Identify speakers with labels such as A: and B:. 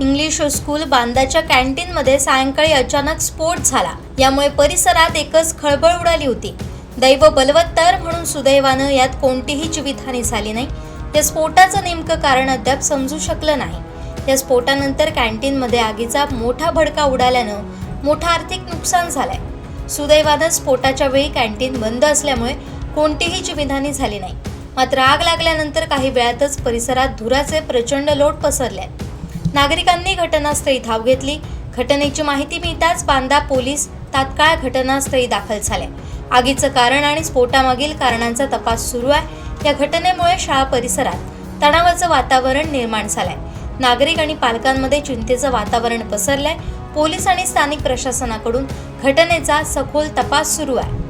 A: English school बांदाच्या कॅन्टीनमध्ये सायंकाळी अचानक स्फोट झाला. यामुळे परिसरात एकच खळबळ उडाली होती. दैव बलवत्तर म्हणून सुदैवानं यात कोणतीही जीवितहानी झाली नाही. या स्फोटाचं नेमकं कारण अद्याप समजू शकलं नाही. या स्फोटानंतर कॅन्टीनमध्ये आगीचा मोठा भडका उडाल्यानं मोठं आर्थिक नुकसान झालंय. सुदैवानं स्फोटाच्या वेळी कॅन्टीन बंद असल्यामुळे कोणतीही जीवितहानी झाली नाही. मात्र आग लागल्यानंतर काही वेळातच परिसरात धुराचे प्रचंड लोट पसरले नागरिकांनी घटनास्थळी धाव घेतली. घटनेची माहिती मिळताच बांदा पोलीस तात्काळ घटनास्थळी दाखल झाले. आगीचं कारण आणि स्फोटामागील कारणांचा तपास सुरू आहे. या घटनेमुळे शाळा परिसरात तणावाचं वातावरण निर्माण झालंय. नागरिक आणि पालकांमध्ये चिंतेचं वातावरण पसरलंय. पोलीस आणि स्थानिक प्रशासनाकडून घटनेचा सखोल तपास सुरू आहे.